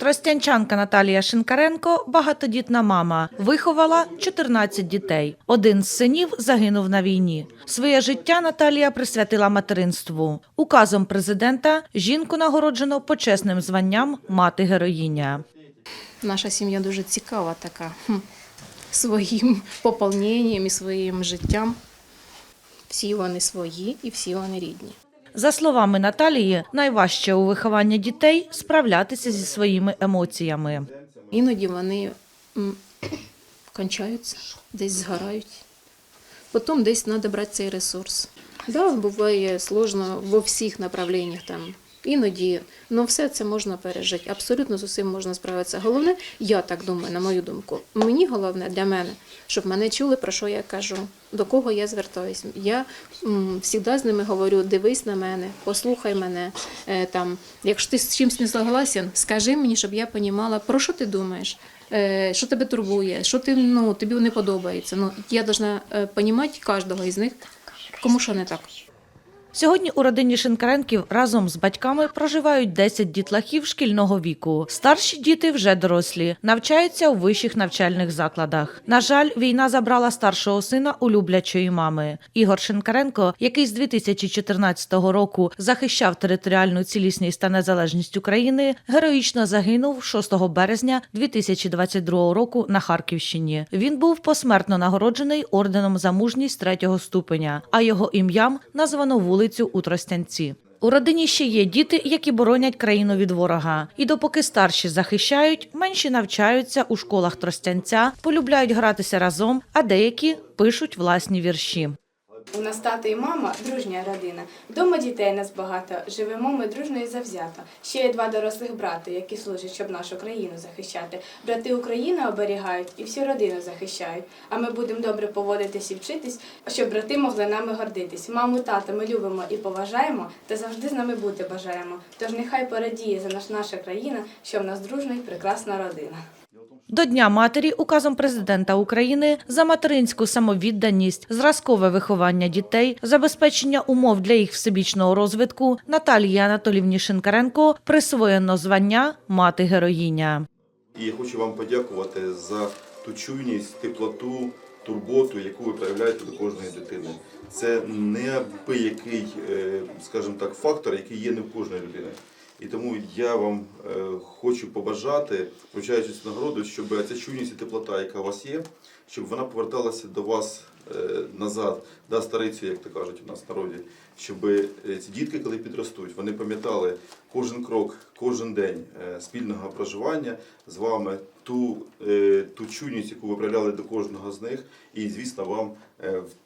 Тростянчанка Наталія Шинкаренко багатодітна мама. Виховала 14 дітей. Один з синів загинув на війні. Своє життя Наталія присвятила материнству. Указом президента жінку нагороджено почесним званням мати героїня. Наша сім'я дуже цікава така своїм поповненням і своїм життям. Всі вони свої і всі вони рідні. За словами Наталії, найважче у вихованні дітей справлятися зі своїми емоціями. Іноді вони кончаються, десь згорають. Потім десь треба брати цей ресурс. Да, буває сложно во всіх направленнях там. Іноді, ну все це можна пережити. Абсолютно з усім можна справитися. Головне, я так думаю, на мою думку. Мені головне для мене, щоб мене чули, про що я кажу, до кого я звертаюсь. Я завжди з ними говорю: дивись на мене, послухай мене. Е, там, якщо ти з чимось не согласен, скажи мені, щоб я розуміла, про що ти думаєш. Е, Що тебе турбує, що ти ну тобі не подобається. Ну я повинна розуміти кожного із них, кому що не так. Сьогодні у родині Шинкаренків разом з батьками проживають 10 дітлахів шкільного віку. Старші діти вже дорослі, навчаються у вищих навчальних закладах. На жаль, війна забрала старшого сина улюблячої мами. Ігор Шинкаренко, який з 2014 року захищав територіальну цілісність та незалежність України, героїчно загинув 6 березня 2022 року на Харківщині. Він був посмертно нагороджений орденом за мужність третього ступеня, а його ім'ям названо вулицю у Тростянці. У родині ще є діти, які боронять країну від ворога. І допоки старші захищають, менші навчаються у школах Тростянця, полюбляють гратися разом, а деякі пишуть власні вірші. У нас тато і мама дружня родина. Дома дітей нас багато. Живемо ми дружно і завзято. Ще є два дорослих брати, які служать, щоб нашу країну захищати. Брати Україну оберігають і всю родину захищають. А ми будемо добре поводитись і вчитись, щоб брати могли нами гордитись. Маму, тата ми любимо і поважаємо, та завжди з нами бути бажаємо. Тож нехай порадіє за наш наша країна, що в нас дружна і прекрасна родина. До Дня матері указом президента України за материнську самовідданість, зразкове виховання дітей, забезпечення умов для їх всебічного розвитку Наталії Анатолівні Шинкаренко присвоєно звання мати героїня. І я хочу вам подякувати за ту чуйність, теплоту, турботу, яку ви проявляєте до кожної дитини. Це неабиякий, е, скажімо так, фактор, який є не в кожної людини. І тому я вам е, хочу побажати, вручаючи цю нагороду, щоб ця чуйність і теплота, яка у вас є, щоб вона поверталася до вас е, назад, да, старицю, як то кажуть у нас в народі, щоб е, ці дітки, коли підростуть, вони пам'ятали кожен крок, кожен день спільного проживання з вами, ту, ту чуйність, яку ви проявляли до кожного з них, і, звісно, вам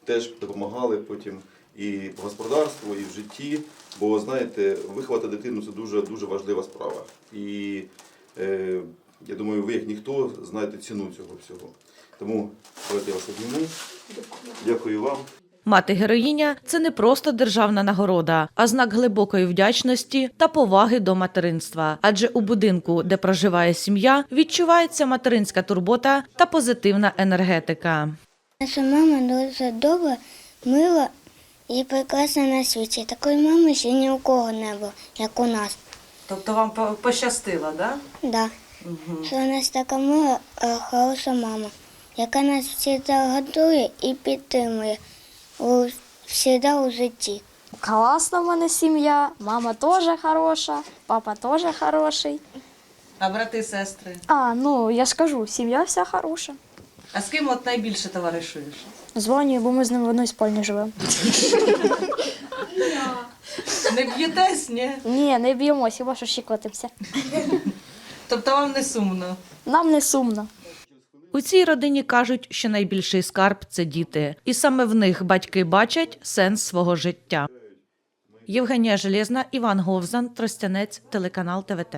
теж допомагали потім і по господарству, і в житті. Бо знаєте, виховати дитину це дуже дуже важлива справа. І е, я думаю, ви як ніхто знаєте ціну цього всього. Тому давайте я вас обніму. Дякую вам. Мати героїня це не просто державна нагорода, а знак глибокої вдячності та поваги до материнства. Адже у будинку, де проживає сім'я, відчувається материнська турбота та позитивна енергетика. Наша мама дуже добра, мила і прекрасна на світі. Такої мами ще ні у кого не було, як у нас. Тобто вам пощастило, да? Да. Що у нас така мила, е, хороша мама, яка нас завжди готує і підтримує у, завжди у житті. Класна в мене сім'я, мама теж хороша, папа теж хороший. А брати, сестри? А, ну я ж кажу, сім'я вся хороша. А з ким от найбільше товаришуєш? Дзвоню, бо ми з ним в одній спальні живемо. Не б'єтесь, ні? Ні, не б'ємося, хіба що щекотимося. Тобто вам не сумно? Нам не сумно. У цій родині кажуть, що найбільший скарб це діти, і саме в них батьки бачать сенс свого життя. Євгенія Железна, Іван Говзан, Тростянець, телеканал ТВТ.